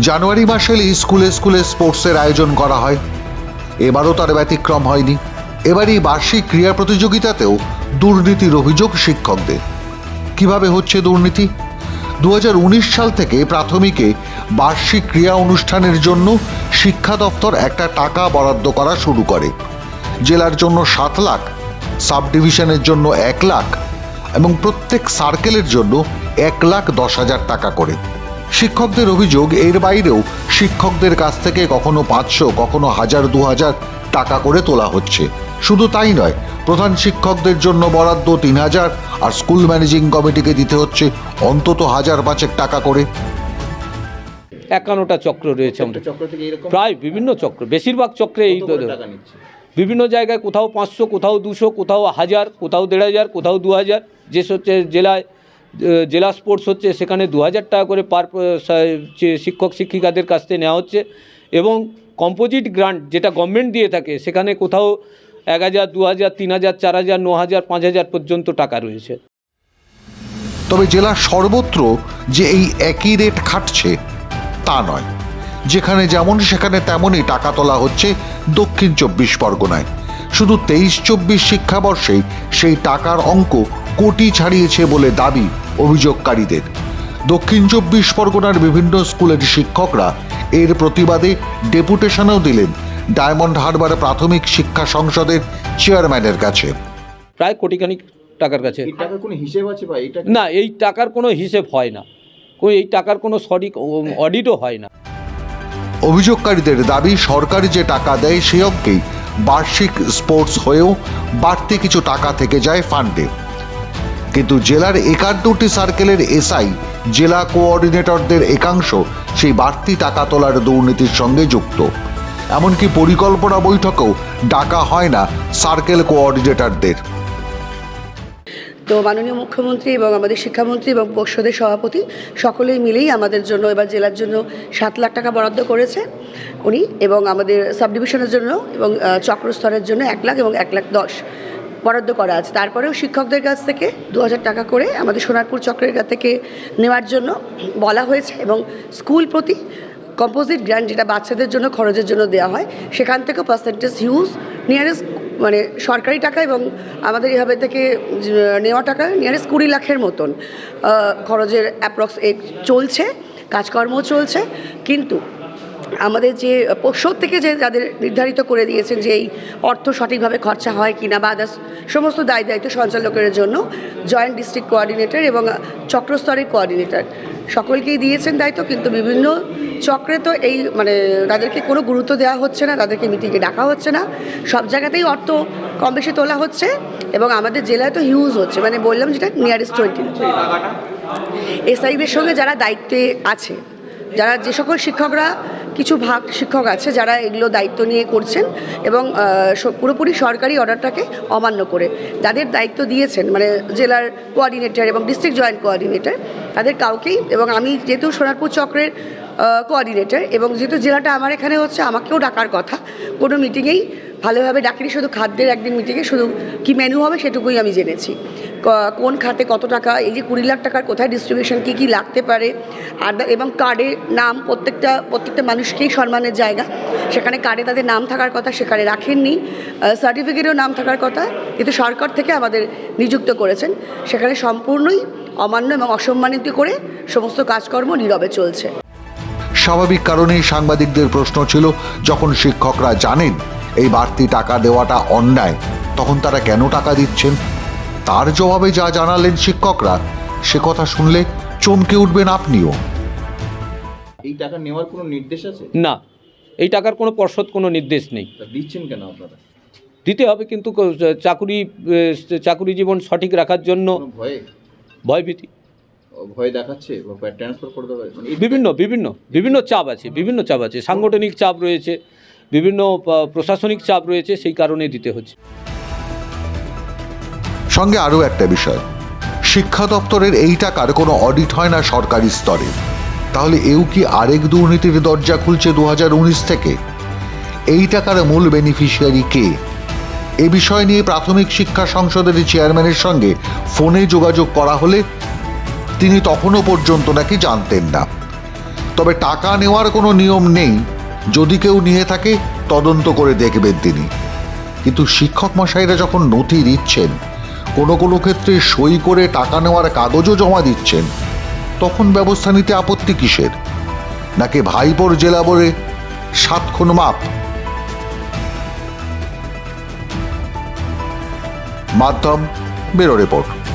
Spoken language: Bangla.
জানুয়ারি মাসে স্কুলে স্কুলে স্পোর্টসের আয়োজন করা হয়। এবারও তার ব্যতিক্রম হয়নি। এবারই বার্ষিক ক্রীড়া প্রতিযোগিতাতেও দুর্নীতির অভিযোগ শিক্ষকদের। কীভাবে হচ্ছে দুর্নীতি? দু হাজার উনিশ সাল থেকে প্রাথমিকে বার্ষিক ক্রীড়া অনুষ্ঠানের জন্য শিক্ষা দপ্তর একটা টাকা বরাদ্দ করা শুরু করে। জেলার জন্য সাত লাখ সাব ডিভিশনের জন্য এক লাখ এবং প্রত্যেক সার্কেলের জন্য এক লাখ দশ হাজার টাকা করে। শিক্ষকদের অভিযোগ এর বাইরেও শিক্ষকদের কাছ থেকে কখনো পাঁচশো কখনো হাজার দু হাজার টাকা করে তোলা হচ্ছে। শুধু তাই নয় প্রধান শিক্ষকদের জন্য বরাদ্দ তিন হাজার আর স্কুল ম্যানেজিং কমিটিকে দিতে হচ্ছে অন্তত হাজার পাঁচেক টাকা করে। একান্নটা চক্র রয়েছে আমাদের চক্র থেকে এরকম প্রায় বিভিন্ন চক্র বেশিরভাগ চক্রে এই বিভিন্ন জায়গায় কোথাও পাঁচশো কোথাও দুশো কোথাও হাজার কোথাও দেড় হাজার কোথাও দু হাজার যে হচ্ছে জেলায় জেলা স্পোর্টস হচ্ছে সেখানে দু হাজার টাকা করে পার শিক্ষক শিক্ষিকাদের কাছ থেকে নেওয়া হচ্ছে এবং কম্পোজিট গ্রান্ট যেটা গভর্নমেন্ট দিয়ে থাকে, সেখানে কোথাও এক হাজার, দু হাজার, তিন হাজার, চার হাজার, ন হাজার, পাঁচ হাজার পর্যন্ত টাকা রয়েছে। তবে জেলার সর্বত্র যে এই একই রেট খাটছে, তা নয়। যেখানে যেমন সেখানে তেমনই টাকা তোলা হচ্ছে দক্ষিণ চব্বিশ পরগনায়। শুধু তেইশ চব্বিশ শিক্ষাবর্ষেই সেই টাকার অঙ্ক কোটি ছাড়িয়েছে বলে দাবি অভিযোগকারীদের। দক্ষিণ চব্বিশ পরগনার বিভিন্ন স্কুলের শিক্ষকরা এর প্রতিবাদে ডেপুটেশনও দিলেন ডায়মন্ড হারবার প্রাথমিক শিক্ষা সংসদের চেয়ারম্যানের কাছে। প্রায় কোটিখানিক টাকার কাছে। কোনো হিসেব আছে বা এটা না এই টাকার কোনো হিসেব হয় না। এই টাকার কোনো সঠিক অডিটও হয় না। অভিযোগকারীদের দাবি সরকার যে টাকা দেয় সে অঙ্কেই বার্ষিক স্পোর্টস হয়েও বাড়তি কিছু টাকা থেকে যায় ফান্ডে। কিন্তু জেলার একান্নটি সার্কেলের এসআই, জেলা কোঅর্ডিনেটরদের একাংশ সেই বাড়তি টাকা তোলার দুর্নীতির সঙ্গে যুক্ত। এমনকি পরিকল্পনা বৈঠকেও ডাকা হয় না সার্কেল কোঅর্ডিনেটরদের। তো মাননীয় মুখ্যমন্ত্রী এবং আমাদের শিক্ষামন্ত্রী এবং পর্ষদের সভাপতি সকলেই মিলেই আমাদের জন্য এবার জেলার জন্য সাত লাখ টাকা বরাদ্দ করেছে উনি এবং আমাদের সাব ডিভিশনের জন্য এবং চক্রস্তরের জন্য এক লাখ এবং এক লাখ দশ। বরাদ্দ করা আছে। তারপরেও শিক্ষকদের কাছ থেকে দু হাজার টাকা করে আমাদের সোনারপুর চক্রের কাছ থেকে নেওয়ার জন্য বলা হয়েছে এবং স্কুল প্রতি কম্পোজিট গ্র্যান্ড যেটা বাচ্চাদের জন্য খরচের জন্য দেওয়া হয়, সেখান থেকে পার্সেন্টেজ হিউজ নিয়ারেস্ট মানে সরকারি টাকা এবং আমাদের এভাবে থেকে নেওয়া টাকা নিয়ারেস্ট কুড়ি লাখের মতন খরচের অ্যাপ্রক্স চলছে কাজকর্ম চলছে। কিন্তু আমাদের যে পর্ষদ থেকে যে যাদের নির্ধারিত করে দিয়েছেন যে এই অর্থ সঠিকভাবে খরচা হয় কিনা বা আদার্স সমস্ত দায় দায়িত্ব সঞ্চালকের জন্য জয়েন্ট ডিস্ট্রিক্ট কোঅর্ডিনেটর এবং চক্রস্তরের কোঅর্ডিনেটর সকলকেই দিয়েছেন দায়িত্ব, কিন্তু বিভিন্ন চক্রে তো এই মানে তাদেরকে কোনো গুরুত্ব দেওয়া হচ্ছে না, তাদেরকে মিটিংয়ে ডাকা হচ্ছে না। সব জায়গাতেই অর্থ কম বেশি তোলা হচ্ছে এবং আমাদের জেলায় তো হিউজ হচ্ছে। মানে বললাম যেটা নিয়ারেস্ট টোয়েন্টি এসআইদের সঙ্গে যারা দায়িত্বে আছে, যারা যে সকল শিক্ষকরা কিছু ভাগ শিক্ষক আছে যারা এগুলো দায়িত্ব নিয়ে করছেন এবং পুরোপুরি সরকারি অর্ডারটাকে অমান্য করে। যাদের দায়িত্ব দিয়েছেন মানে জেলার কোয়ার্ডিনেটর এবং ডিস্ট্রিক্ট জয়েন্ট কোয়ার্ডিনেটর তাদের কাউকেই, এবং আমি যেহেতু সোনারপুর চক্রের কোঅর্ডিনেটর এবং যেহেতু জেলাটা আমার এখানে হচ্ছে, আমাকেও ডাকার কথা। কোনো মিটিংয়েই ভালোভাবে ডাকিনি, শুধু খাদ্যের একদিন মিটিংয়ে শুধু কি মেনু হবে সেটুকুই আমি জেনেছি। কোন খাতে কত টাকা, এই যে কুড়ি লাখ টাকার কোথায় ডিস্ট্রিবিউশন কী কী লাগতে পারে, আর এবং কার্ডে নাম প্রত্যেকটা প্রত্যেকটা মানুষকেই সম্মানের জায়গা। সেখানে কার্ডে তাদের নাম থাকার কথা সেখানে রাখেননি। সার্টিফিকেটেও নাম থাকার কথা, কিন্তু সরকার থেকে আমাদের নিযুক্ত করেছেন। সেখানে সম্পূর্ণই অমান্য এবং অসম্মানিত করে সমস্ত কাজকর্ম নীরবে চলছে। স্বাভাবিক কারণেই সাংবাদিকদের প্রশ্ন ছিল যখন শিক্ষকরা জানেন এই বাড়তি টাকা দেওয়াটা অন্যায় তখন তারা কেন টাকা দিচ্ছেন? তার জবাবে যা জানালেন শিক্ষকরা সে কথা শুনলে চমকে উঠবেন আপনিও। এই টাকা নেওয়ার কোনো নির্দেশ আছে? না এই টাকার কোনো পর্ষদ কোনো নির্দেশ নেই। দিচ্ছেন কেন আপনারা? দিতে হবে কিন্তু চাকুরি চাকুরি জীবন সঠিক রাখার জন্য ভয়ে? ভয়ভীতি। ভয় দেখাচ্ছে ট্রান্সফার করে দেবে মানে বিভিন্ন বিভিন্ন বিভিন্ন চাপ আছে বিভিন্ন চাপ আছে। সাংগঠনিক চাপ রয়েছে বিভিন্ন প্রশাসনিক চাপ রয়েছে সেই কারণে দিতে হচ্ছে। সঙ্গে আরও একটা বিষয় শিক্ষা দপ্তরের এই টাকার কোনো অডিট হয় না সরকারি স্তরে? তাহলে এও কি আরেক দুর্নীতির দরজা খুলছে দু হাজার উনিশ থেকে? এই টাকার মূল বেনিফিশিয়ারি কে? এ বিষয় নিয়ে প্রাথমিক শিক্ষা সংসদের চেয়ারম্যানের সঙ্গে ফোনে যোগাযোগ করা হলে তিনি তখনও পর্যন্ত নাকি জানতেন না। তবে টাকা নেওয়ার কোনো নিয়ম নেই। যদি কেউ নিয়ে থাকে, তদন্ত করে দেখবেন তিনি। কিন্তু শিক্ষক মশাইরা যখন নথি দিচ্ছেন, কোনো কোনো ক্ষেত্রে সই করে টাকা নেওয়ার কাগজও জমা দিচ্ছেন, তখন ব্যবস্থা নিতে আপত্তি কিসের? নাকি ভাইপোর জেলা বলে সাত খুন মাপ? মাধ্যম বেরো রিপোর্ট।